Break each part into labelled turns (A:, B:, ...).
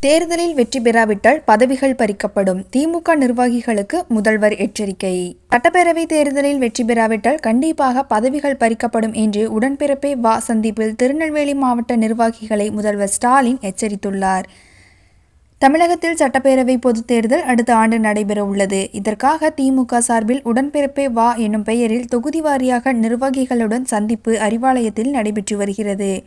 A: தேர்தலில் வெற்றி பெறாவிட்டால் பதவிகள் பறிக்கப்படும். திமுக நிர்வாகிகளுக்கு முதல்வர் எச்சரிக்கை. சட்டப்பேரவை தேர்தலில் வெற்றி பெறாவிட்டால் கண்டிப்பாக பதவிகள் பறிக்கப்படும் என்று உடன்பிறப்பே வா சந்திப்பில் திருநெல்வேலி மாவட்ட நிர்வாகிகளை முதல்வர் ஸ்டாலின் எச்சரித்துள்ளார். தமிழகத்தில் சட்டப்பேரவை பொதுத் தேர்தல் அடுத்த ஆண்டு நடைபெற உள்ளது. இதற்காக திமுக சார்பில் உடன்பிறப்பே வா என்னும் பெயரில் தொகுதி வாரியாக நிர்வாகிகளுடன் சந்திப்பு அறிவாலயத்தில் நடைபெற்று வருகிறது.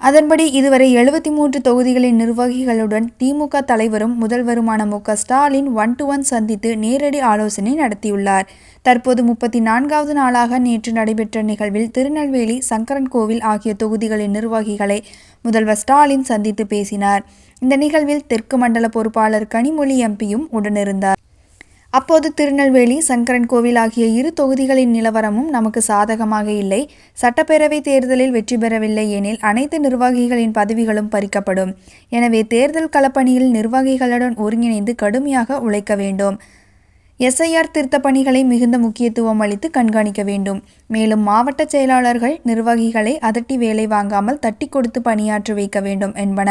A: அதன்படி இதுவரை எழுபத்தி மூன்று தொகுதிகளின் நிர்வாகிகளுடன் திமுக தலைவரும் முதல்வருமான மு. க. ஸ்டாலின் ஒன் டு ஒன் சந்தித்து நேரடி ஆலோசனை நடத்தியுள்ளார். தற்போது முப்பத்தி நான்காவது நாளாக நேற்று நடைபெற்ற நிகழ்வில் திருநெல்வேலி சங்கரன் கோவில் ஆகிய தொகுதிகளின் நிர்வாகிகளை முதல்வர் ஸ்டாலின் சந்தித்து பேசினார். இந்த நிகழ்வில் தெற்கு மண்டல பொறுப்பாளர் கனிமொழி எம்பியும் உடனிருந்தார். அப்போது திருநெல்வேலி சங்கரன் கோவில் ஆகிய இரு தொகுதிகளின் நிலவரமும் நமக்கு சாதகமாக இல்லை. சட்டப்பேரவை தேர்தலில் வெற்றி பெறவில்லை எனில் அனைத்து நிர்வாகிகளின் பதவிகளும் பறிக்கப்படும். எனவே தேர்தல் களப்பணியில் நிர்வாகிகளுடன் ஒருங்கிணைந்து கடுமையாக உழைக்க வேண்டும். எஸ்ஐஆர் திருத்தப் பணிகளை மிகுந்த முக்கியத்துவம் அளித்து கண்காணிக்க வேண்டும். மேலும் மாவட்ட செயலாளர்கள் நிர்வாகிகளை அதட்டி வேலை வாங்காமல் தட்டி கொடுத்து பணியாற்ற வைக்க வேண்டும் என்பன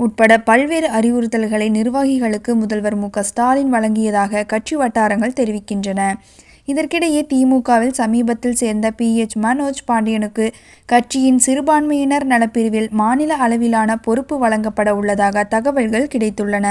A: உட்பட பல்வேறு அறிவுறுத்தல்களை நிர்வாகிகளுக்கு முதல்வர் மு. க. ஸ்டாலின் வழங்கியதாக கட்சி வட்டாரங்கள் தெரிவிக்கின்றன. இதற்கிடையே திமுகவில் சமீபத்தில் சேர்ந்த பி. எச். மனோஜ் பாண்டியனுக்கு கட்சியின் சிறுபான்மையினர் நலப்பிரிவில் மாநில அளவிலான பொறுப்பு வழங்கப்பட உள்ளதாக தகவல்கள் கிடைத்துள்ளன.